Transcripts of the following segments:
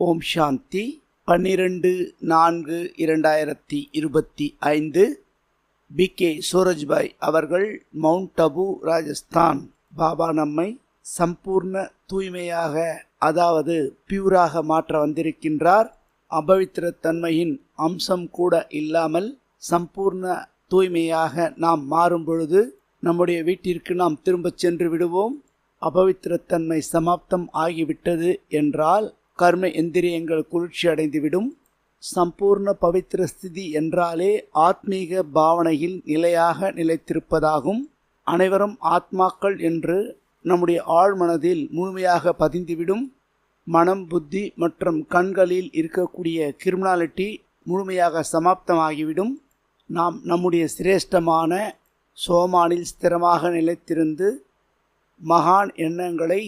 ஓம் சாந்தி. பன்னிரண்டு நான்கு இரண்டாயிரத்தி இருபத்தி ஐந்து. பி. கே. சூரஜ்பாய் அவர்கள் மவுண்ட் அபு ராஜஸ்தான். பாபா நம்மை சம்பூர்ண தூய்மையாக அதாவது பியூராக மாற்ற வந்திருக்கின்றார். அபவித்திரத்தன்மையின் அம்சம் கூட இல்லாமல் சம்பூர்ண தூய்மையாக நாம் மாறும் பொழுது நம்முடைய வீட்டிற்கு நாம் திரும்பச் சென்று விடுவோம். அபவித்திரத்தன்மை சமாப்தம் ஆகிவிட்டது என்றால் கர்ம எந்திரியங்கள் குளிர்ச்சி அடைந்துவிடும் சம்பூர்ண பவித்திர ஸ்திதி என்றாலே ஆத்மீக பாவனையில் நிலையாக நிலைத்திருப்பதாகும். அனைவரும் ஆத்மாக்கள் என்று நம்முடைய ஆழ்மனதில் முழுமையாக பதிந்துவிடும். மனம் புத்தி மற்றும் கண்களில் இருக்கக்கூடிய கிரிமினாலிட்டி முழுமையாக சமாப்தமாகிவிடும். நாம் நம்முடைய சிரேஷ்டமான சோமானில் ஸ்திரமாக நிலைத்திருந்து மகான் எண்ணங்களை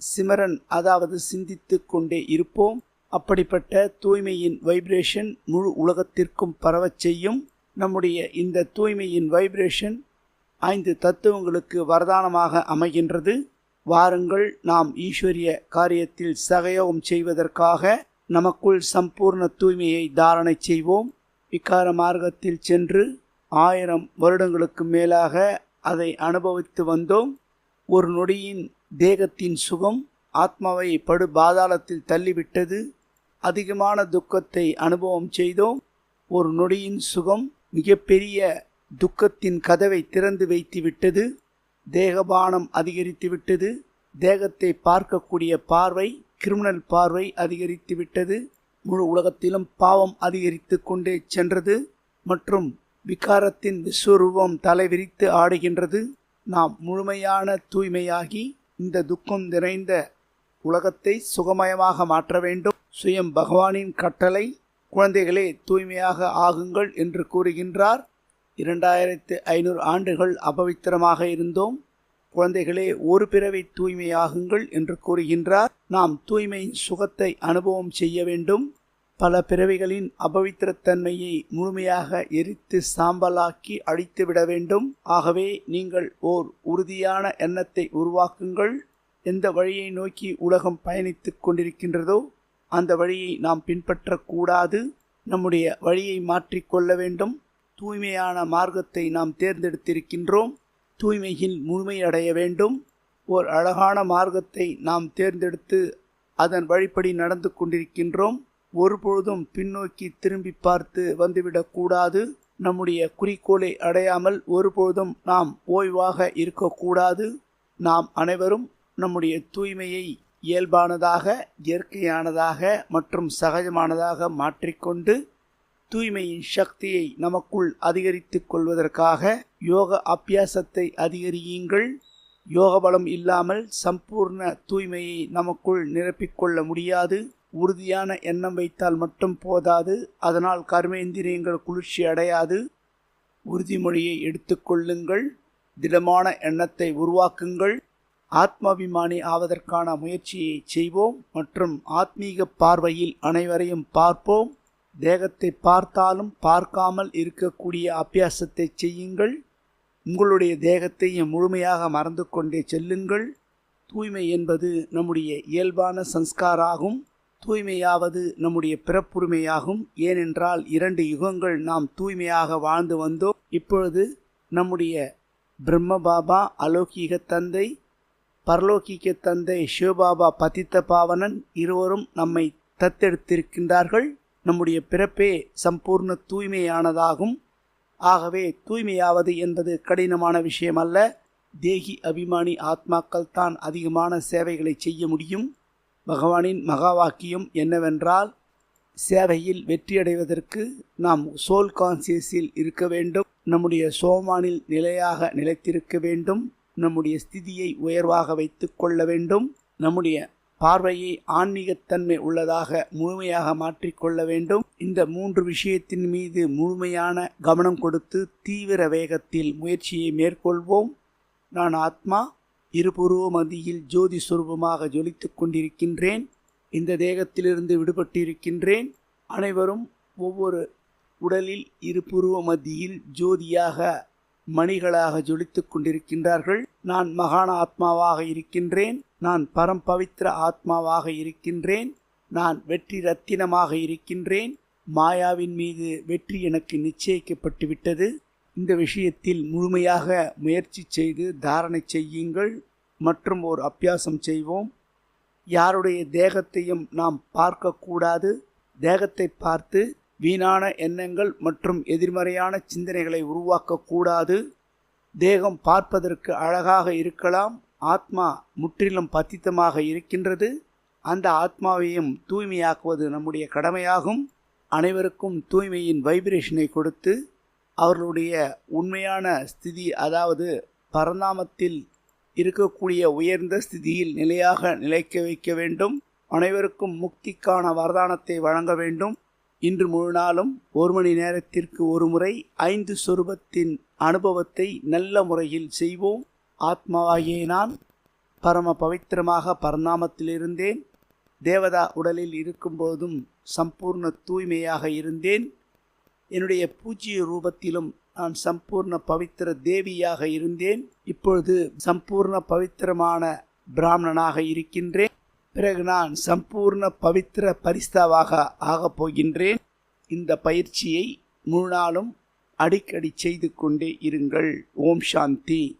சிமரன் அதாவது சிந்தித்து கொண்டே இருப்போம். அப்படிப்பட்ட தூய்மையின் வைப்ரேஷன் முழு உலகத்திற்கும் பரவச் செய்யும். நம்முடைய இந்த தூய்மையின் வைப்ரேஷன் ஐந்து தத்துவங்களுக்கு வரதானமாக அமைகின்றது. வாருங்கள் நாம் ஈஸ்வரிய காரியத்தில் சகயோகம் செய்வதற்காக நமக்குள் சம்பூர்ண தூய்மையை தாரணை செய்வோம். விக்கார மார்க்கத்தில் சென்று ஆயிரம் வருடங்களுக்கு மேலாக அதை அனுபவித்து வந்தோம். ஒரு நொடியின் தேகத்தின் சுகம் ஆத்மாவை படு பாதாளத்தில் தள்ளிவிட்டது. அதிகமான துக்கத்தை அனுபவம் செய்தோம். ஒரு நொடியின் சுகம் மிகப்பெரிய துக்கத்தின் கதவை திறந்து வைத்து விட்டது தேகபானம் அதிகரித்து விட்டது தேகத்தை பார்க்கக்கூடிய பார்வை கிரிமினல் பார்வை அதிகரித்து விட்டது முழு உலகத்திலும் பாவம் அதிகரித்து கொண்டே சென்றது. மற்றும் விகாரத்தின் விஸ்வரூபம் தலைவிரித்து ஆடுகின்றது. நாம் முழுமையான தூய்மையாகி இந்த துக்கம் நிறைந்த உலகத்தை சுகமயமாக மாற்ற வேண்டும். சுயம் பகவானின் கட்டளை குழந்தைகளே தூய்மையாக ஆகுங்கள் என்று கூறுகின்றார். இரண்டாயிரத்து ஐநூறு ஆண்டுகள் அபவித்திரமாக இருந்தோம். குழந்தைகளே ஒரு பிறவை தூய்மையாகுங்கள் என்று கூறுகின்றார். நாம் தூய்மையின் சுகத்தை அனுபவம் செய்ய வேண்டும். பல பிறவிகளின் அபவித்திரத்தன்மையை முழுமையாக எரித்து சாம்பலாக்கி அழித்துவிட வேண்டும். ஆகவே நீங்கள் ஓர் உறுதியான எண்ணத்தை உருவாக்குங்கள். எந்த வழியை நோக்கி உலகம் பயணித்து கொண்டிருக்கின்றதோ அந்த வழியை நாம் பின்பற்றக்கூடாது. நம்முடைய வழியை மாற்றிக்கொள்ள வேண்டும். தூய்மையான மார்க்கத்தை நாம் தேர்ந்தெடுத்திருக்கின்றோம். தூய்மையில் முழுமையடைய வேண்டும். ஓர் அழகான மார்க்கத்தை நாம் தேர்ந்தெடுத்து அதன் வழிப்படி நடந்து கொண்டிருக்கின்றோம். ஒருபொழுதும் பின்னோக்கி திரும்பி பார்த்து வந்துவிடக்கூடாது நம்முடைய குறிக்கோளை அடையாமல் ஒருபொழுதும் நாம் ஓய்வாக இருக்கக்கூடாது நாம் அனைவரும் நம்முடைய தூய்மையை இயல்பானதாக இயற்கையானதாக மற்றும் சகஜமானதாக மாற்றிக்கொண்டு தூய்மையின் சக்தியை நமக்குள் அதிகரித்துக் கொள்வதற்காக யோக அபியாசத்தை அதிகரியுங்கள். யோக பலம் இல்லாமல் சம்பூர்ண தூய்மையை நமக்குள் நிரப்பிக்கொள்ள முடியாது. உறுதியான எண்ணம் வைத்தால் மட்டும் போதாது அதனால் கர்மேந்திரியங்கள் குளிர்ச்சி அடையாது. உறுதிமொழியை எடுத்துக்கொள்ளுங்கள் திடமான எண்ணத்தை உருவாக்குங்கள். ஆத்மாபிமானி ஆவதற்கான முயற்சியை செய்வோம் மற்றும் ஆத்மீக பார்வையில் அனைவரையும் பார்ப்போம். தேகத்தை பார்த்தாலும் பார்க்காமல் இருக்கக்கூடிய அபியாசத்தை செய்யுங்கள். உங்களுடைய தேகத்தையும் முழுமையாக மறந்து கொண்டே செல்லுங்கள். தூய்மை என்பது நம்முடைய இயல்பான சன்ஸ்காராகும் தூய்மையாவது நம்முடைய பிறப்புரிமையாகும். ஏனென்றால் இரண்டு யுகங்கள் நாம் தூய்மையாக வாழ்ந்து வந்தோம். இப்பொழுது நம்முடைய பிரம்ம பாபா அலௌகீக தந்தை பரலோகிக்க தந்தை சிவபாபா பதித்த பாவனன் இருவரும் நம்மை தத்தெடுத்திருக்கின்றார்கள். நம்முடைய பிறப்பே சம்பூர்ண தூய்மையானதாகும். ஆகவே தூய்மையாவது என்பது கடினமான விஷயம் அல்ல தேகி அபிமானி ஆத்மாக்கள் தான் அதிகமான சேவைகளை செய்ய முடியும். பகவானின் மகா வாக்கியம் என்னவென்றால் சேவையில் வெற்றியடைவதற்கு நாம் சோல் கான்சியஸில் இருக்க வேண்டும். நம்முடைய சோமானில் நிலையாக நிலைத்திருக்க வேண்டும். நம்முடைய ஸ்திதியை உயர்வாக வைத்து கொள்ள வேண்டும். நம்முடைய பார்வையை ஆன்மீகத்தன்மை உள்ளதாக முழுமையாக மாற்றிக்கொள்ள வேண்டும். இந்த மூன்று விஷயத்தின் மீது முழுமையான கவனம் கொடுத்து தீவிர வேகத்தில் முயற்சியை மேற்கொள்வோம். நான் ஆத்மா இருபுருவ மதியில் ஜோதி சுரூபமாக ஜொலித்து கொண்டிருக்கின்றேன். இந்த தேகத்திலிருந்து விடுபட்டிருக்கின்றேன். அனைவரும் ஒவ்வொரு உடலில் இருபுருவ மத்தியில் ஜோதியாக மணிகளாக ஜொலித்து கொண்டிருக்கின்றார்கள். நான் மகான ஆத்மாவாக இருக்கின்றேன். நான் பரம்பவித்திர ஆத்மாவாக இருக்கின்றேன். நான் வெற்றி ரத்தினமாக இருக்கின்றேன். மாயாவின் மீது வெற்றி எனக்கு நிச்சயிக்கப்பட்டு விட்டது இந்த விஷயத்தில் முழுமையாக முயற்சி செய்து தாரணை செய்யுங்கள். மற்றும் ஒரு அபியாசம் செய்வோம். யாருடைய தேகத்தையும் நாம் பார்க்கக்கூடாது. தேகத்தை பார்த்து வீணான எண்ணங்கள் மற்றும் எதிர்மறையான சிந்தனைகளை உருவாக்கக்கூடாது. தேகம் பார்ப்பதற்கு அழகாக இருக்கலாம். ஆத்மா முற்றிலும் பத்தித்தமாக இருக்கின்றது. அந்த ஆத்மாவையும் தூய்மையாக்குவது நம்முடைய கடமையாகும். அனைவருக்கும் தூய்மையின் வைப்ரேஷனை கொடுத்து அவர்களுடைய உண்மையான ஸ்திதி அதாவது பரந்தாமத்தில் இருக்கக்கூடிய உயர்ந்த ஸ்திதியில் நிலையாக நிலைக்க வைக்க வேண்டும். அனைவருக்கும் முக்திக்கான வரதானத்தை வழங்க வேண்டும். இன்று முழு நாளும் ஒரு மணி நேரத்திற்கு ஒரு முறை ஐந்து சொருபத்தின் அனுபவத்தை நல்ல முறையில் செய்வோம். ஆத்மாவாகிய நான் பரம பவித்திரமாக பரநாமத்தில் இருந்தேன். தேவதா உடலில் இருக்கும்போதும் சம்பூர்ண தூய்மையாக இருந்தேன். என்னுடைய பூஜ்ய ரூபத்திலும் நான் சம்பூர்ண பவித்திர தேவியாக இருந்தேன். இப்பொழுது சம்பூர்ண பவித்திரமான பிராமணனாக இருக்கின்றேன். பிறகு நான் சம்பூர்ண பவித்திர பரிஸ்தாவாக ஆகப் போகின்றேன். இந்த பயிற்சியை முழு நாளும் அடிக்கடி செய்து கொண்டே இருங்கள். ஓம் சாந்தி.